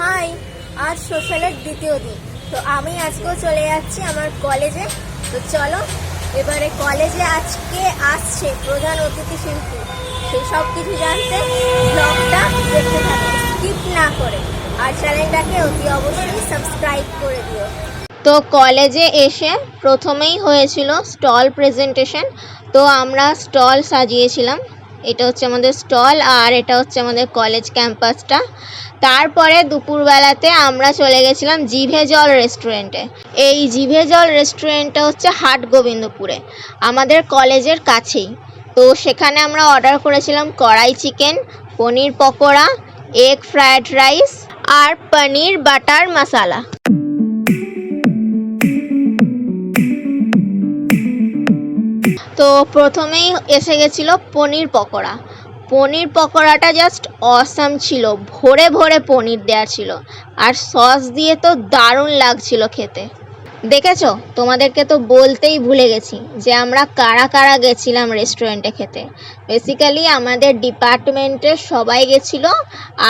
High, আজ সোশ্যালের দ্বিতীয় দিন। তো আমি আজকেও চলে যাচ্ছি আমার কলেজে। তো চলো, এবারে কলেজে আজকে আসছে প্রধান অতিথি শিল্পী। সেই সব কিছু জানতে ব্লগটা দেখতে থাকো। স্কিপ না করে। আর চ্যানেলটাকে অতি অবশ্যই সাবস্ক্রাইব করে দিও। তো কলেজে এসে প্রথমেই হয়েছিল স্টল প্রেজেন্টেশন তো আমরা স্টল সাজিয়েছিলাম। এটা হচ্ছে আমাদের স্টল আর এটা হচ্ছে আমাদের কলেজ ক্যাম্পাসটা তারপরে দুপুরবেলাতে আমরা চলে গেছিলাম জিভে জল রেস্টুরেন্টে। এই জিভে জল রেস্টুরেন্টটা হচ্ছে হাট গোবিন্দপুরে, আমাদের কলেজের কাছেই। তো সেখানে আমরা অর্ডার করেছিলাম kadai chicken, paneer pakora, egg fried rice আর পনির বাটার মশালা। তো প্রথমেই এসে গেছিল পনির পকোড়া। পনির পকোড়াটা জাস্ট অসাম ছিল। ভরে ভরে পনির দেওয়া ছিল। আর সস দিয়ে তো দারুণ লাগছিল খেতে। দেখেছ? তোমাদেরকে তো বলতেই ভুলে গেছি যে আমরা কারা কারা গেছিলাম রেস্টুরেন্টে খেতে। বেসিক্যালি আমাদের ডিপার্টমেন্টের সবাই গেছিল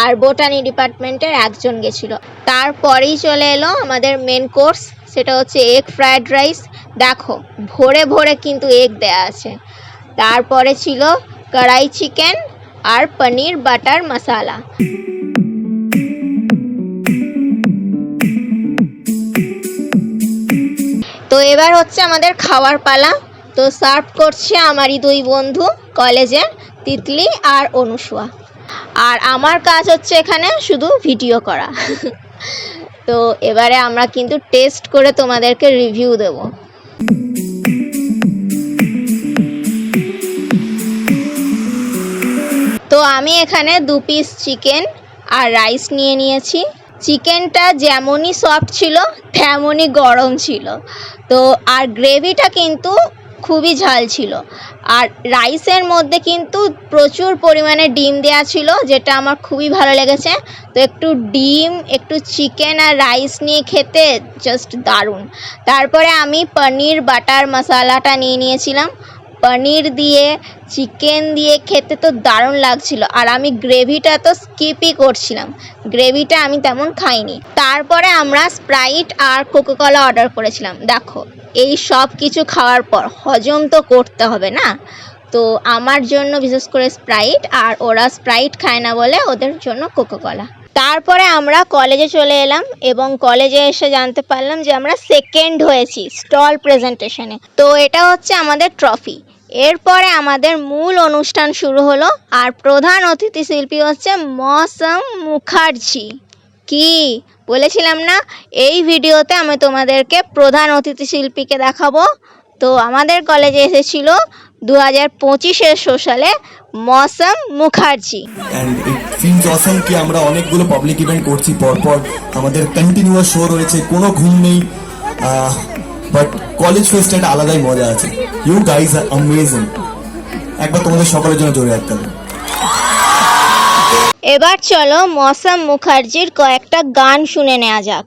আর বোটানি ডিপার্টমেন্টের একজন গেছিল। তারপরেই চলে এলো আমাদের মেন কোর্স সেটা হচ্ছে এগ ফ্রায়েড রাইস দেখো, ভরে ভরে কিন্তু এগ দেয়া আছে। তারপরে ছিল কড়াই চিকেন আর পনির বাটার মশালা। তো এবার হচ্ছে আমাদের খাওয়ার পালা। তো সার্ভ করছে আমারই দুই বন্ধু, কলেজের তিতলি আর অনুসুয়া আর আমার কাজ হচ্ছে এখানে শুধু ভিডিও করা। তো এবারে আমরা কিন্তু টেস্ট করে তোমাদেরকে রিভিউ দেব। তো আমি এখানে দু পিস চিকেন আর রাইস নিয়ে নিয়েছি। চিকেনটা যেমনই সফট ছিল, তেমনই গরম ছিল। তো আর গ্রেভিটা কিন্তু খুবই ঝাল ছিল। আর রাইসের মধ্যে কিন্তু প্রচুর পরিমাণে ডিম দেওয়া ছিল, যেটা আমার খুবই ভালো লেগেছে। তো একটু ডিম, একটু চিকেন আর রাইস নিয়ে খেতে জাস্ট দারুণ। তারপরে আমি পনির, বাটার মশালাটা নিয়ে নিয়েছিলাম। পনির দিয়ে চিকেন দিয়ে খেতে তো দারুণ লাগছিল। আর আমি গ্রেভিটা তো স্কিপই করছিলাম। গ্রেভিটা আমি তেমন খাইনি। তারপরে আমরা স্প্রাইট আর কোকোকলা অর্ডার করেছিলাম। দেখো, এই সব কিছু খাওয়ার পর হজম তো করতে হবে না? তো আমার জন্য বিশেষ করে স্প্রাইট আর ওরা স্প্রাইট খায় না বলে ওদের জন্য কোকোকলা তারপরে আমরা কলেজে চলে এলাম এবং কলেজে এসে জানতে পারলাম যে আমরা সেকেন্ড হয়েছি স্টল প্রেজেন্টেশনে তো এটা হচ্ছে আমাদের ট্রফি এরপরে আমাদের মূল অনুষ্ঠান শুরু হলো আর প্রধান অতিথি শিল্পী হচ্ছে মৌসম মুখার্জি। কি? বলেছিলাম না? এই ভিডিওতে আমি তোমাদেরকে প্রধান অতিথি শিল্পীকে দেখাবো। তো আমাদের কলেজে এসেছিল দু হাজার পঁচিশের সোশ্যালে মৌসম মুখার্জি। অ্যান্ড অসম কি আমরা অনেকগুলো পাবলিক ইভেন্ট করছি, পরপর আমাদের কন্টিনিউয়াস শো রয়েছে, কোনো ঘুম নেই বাট কলেজ আলাদাই মজা আছে। ইউ গাইজ আর অ্যামেজিং একবার তোমাদের সকলের জন্য জোরে রাখতে হবে এবার চলো মসাম মুখার্জির কয়েকটা গান শুনে নেওয়া যাক।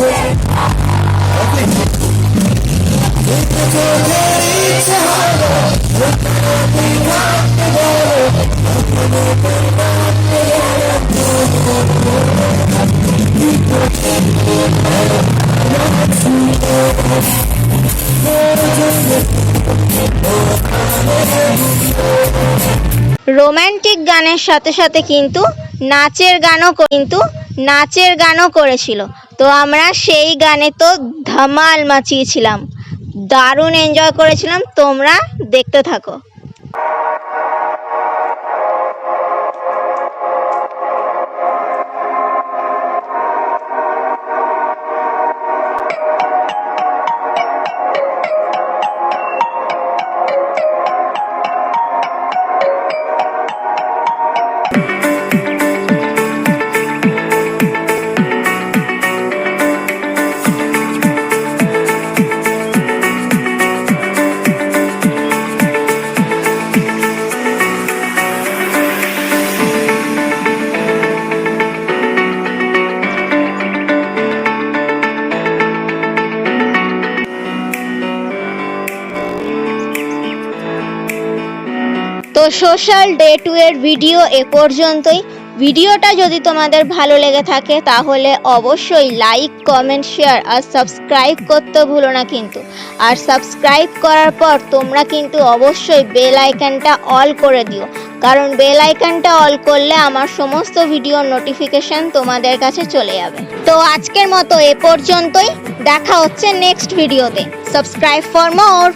Okay. রোমান্টিক গানের সাথে সাথে কিন্তু নাচের গানও কিন্তু নাচের গানও করেছিল। তো আমরা সেই গানে তো ধামাল মাচিয়েছিলাম। দারুণ এনজয় করেছিলাম। তোমরা দেখতে থাকো। সোশ্যাল ডে টু এর ভিডিও এ পর্যন্তই। ভিডিওটা যদি তোমাদের ভালো লেগে থাকে, তাহলে অবশ্যই লাইক কমেন্ট শেয়ার আর সাবস্ক্রাইব করতে ভুলো না কিন্তু। আর সাবস্ক্রাইব করার পর তোমরা কিন্তু অবশ্যই বেল আইকনটা অল করে দিও। কারণ বেল আইকনটা অল করলে আমার সমস্ত ভিডিও নোটিফিকেশন তোমাদের কাছে চলে যাবে। তো আজকের মতো এ পর্যন্তই। দেখা হচ্ছে নেক্সট ভিডিওতে সাবস্ক্রাইব ফর মোর